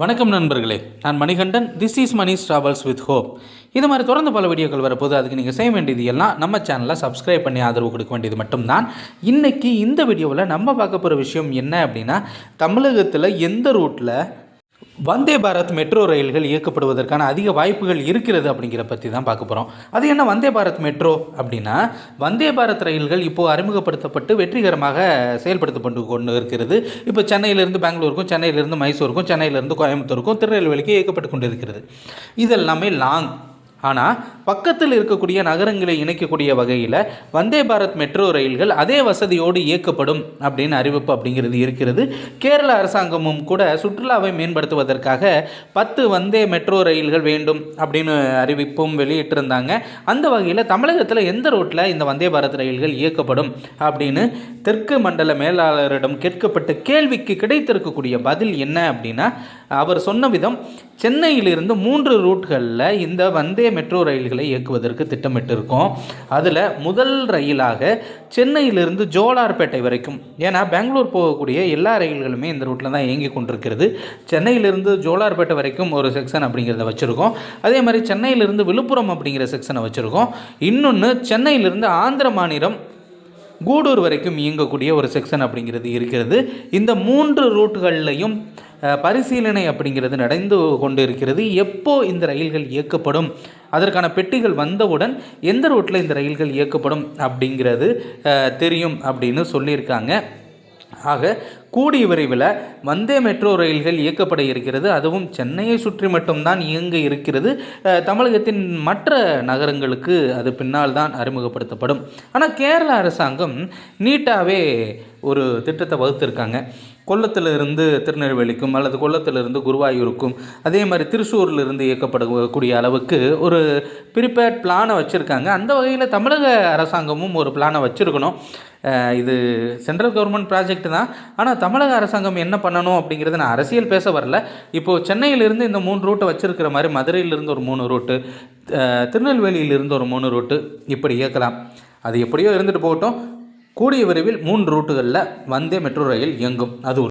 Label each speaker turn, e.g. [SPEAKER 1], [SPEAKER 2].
[SPEAKER 1] வணக்கம் நண்பர்களே. நான் Manikandan. This is Mani travels with hope இது மாதிரி தொடர்ந்து பல வீடியோக்கள் வரப்போது அதுக்கு நீங்கள் செய்ய வேண்டியது எல்லாம் நம்ம சேனலை சப்ஸ்கிரைப் பண்ணி ஆதரவு கொடுக்க வேண்டியது மட்டும்தான். இன்றைக்கி இந்த வீடியோவில் நம்ம பார்க்க போகிற விஷயம் என்ன அப்படின்னா தமிழகத்தில் எந்த ரூட்டில் வந்தே பாரத் மெட்ரோ ரயில்கள் இயக்கப்படுவதற்கான அதிக வாய்ப்புகள் இருக்கிறது அப்படிங்கிற பற்றி தான் பார்க்க போகிறோம் அது என்ன வந்தே பாரத் மெட்ரோ அப்படின்னா வந்தே பாரத் ரயில்கள் இப்போது அறிமுகப்படுத்தப்பட்டு வெற்றிகரமாக செயல்படுத்தப்பட்டு கொண்டு இருக்கிறது. இப்போ சென்னையிலேருந்து பெங்களூருக்கும் சென்னையிலேருந்து மைசூருக்கும் சென்னையிலேருந்து கோயம்புத்தூருக்கும் திருநெல்வேலிக்கு இயக்கப்பட்டு கொண்டு இருக்கிறது இதெல்லாமே லாங். ஆனால் பக்கத்தில் இருக்கக்கூடிய நகரங்களை இணைக்கக்கூடிய வகையில் வந்தே பாரத் மெட்ரோ ரயில்கள் அதே வசதியோடு இயக்கப்படும் அப்படின்னு அறிவிப்பு அப்படிங்கிறது இருக்கிறது. கேரள அரசாங்கமும் கூட சுற்றுலாவை மேம்படுத்துவதற்காக பத்து வந்தே மெட்ரோ ரயில்கள் வேண்டும் அப்படின்னு அறிவிப்பும் வெளியிட்டிருந்தாங்க. அந்த வகையில் தமிழகத்தில் எந்த ரோட்டில் இந்த வந்தே பாரத் ரயில்கள் இயக்கப்படும் அப்படின்னு தெற்கு மண்டல மேலாளரிடம் கேட்கப்பட்ட கேள்விக்கு கிடைத்திருக்கக்கூடிய பதில் என்ன அப்படின்னா அவர் சொன்ன விதம் சென்னையிலிருந்து மூன்று ரூட்களில் இந்த வந்தே மெட்ரோ ரயில்களை இயக்குவதற்கு திட்டமிட்டிருக்கோம். அதில் முதல் ரயிலாக சென்னையிலிருந்து ஜோலார்பேட்டை வரைக்கும் ஏன்னா பெங்களூர் போகக்கூடிய எல்லா ரயில்களுமே இந்த ரூட்டில் தான் இயங்கி கொண்டிருக்கிறது. சென்னையிலிருந்து ஜோலார்பேட்டை வரைக்கும் ஒரு செக்ஷன் அப்படிங்கிறத வச்சுருக்கோம். அதே மாதிரி சென்னையிலிருந்து விழுப்புரம் அப்படிங்கிற செக்ஷனை வச்சுருக்கோம். இன்னொன்று சென்னையிலிருந்து ஆந்திர மாநிலம் கூடூர் வரைக்கும் இயங்கக்கூடிய ஒரு செக்ஷன் அப்படிங்கிறது இருக்கிறது. இந்த மூன்று ரூட்டுகள்லையும் பரிசீலனை அப்படிங்கிறது நடந்து கொண்டு இருக்கிறது எப்போ இந்த ரயில்கள் இயக்கப்படும்? அதற்கான பெட்டிகள் வந்தவுடன் எந்த ரூட்டில் இந்த ரயில்கள் இயக்கப்படும் அப்படிங்கிறது தெரியும் அப்படின்னு சொல்லியிருக்காங்க. ஆக கூடிய விரைவில் வந்தே மெட்ரோ ரயில்கள் இயக்கப்பட இருக்கிறது. அதுவும் சென்னையை சுற்றி மட்டும்தான் இயங்க இருக்கிறது. தமிழகத்தின் மற்ற நகரங்களுக்கு அது பின்னால் தான் அறிமுகப்படுத்தப்படும். ஆனால் கேரள அரசாங்கம் நீட்டாகவே ஒரு திட்டத்தை வகுத்திருக்காங்க. கொல்லத்திலிருந்து திருநெல்வேலிக்கும் அல்லது கொல்லத்திலிருந்து குருவாயூருக்கும் அதே மாதிரி திருச்சூரிலிருந்து இயக்கப்படக்கூடிய அளவுக்கு ஒரு ப்ரிப்பேர்ட் பிளானை வச்சுருக்காங்க. அந்த வகையில் தமிழக அரசாங்கமும் ஒரு பிளானை வச்சுருக்கணும். இது சென்ட்ரல் கவர்மெண்ட் ப்ராஜெக்ட் தான். ஆனால் தமிழக அரசாங்கம் என்ன பண்ணணும் அப்படிங்கிறத நான் அரசியல் பேச வரல. இப்போது சென்னையிலிருந்து இந்த மூணு ரூட்டை வச்சுருக்கிற மாதிரி மதுரையிலிருந்து ஒரு மூணு ரூட்டு திருநெல்வேலியிலிருந்து ஒரு மூணு ரூட்டு இப்படி இயக்கலாம். அது எப்படியோ இருந்துட்டு போகட்டும். கூடிய விரைவில் மூன்று ரூட்டுகளில் வந்தே மெட்ரோ ரயில் இயங்கும். அது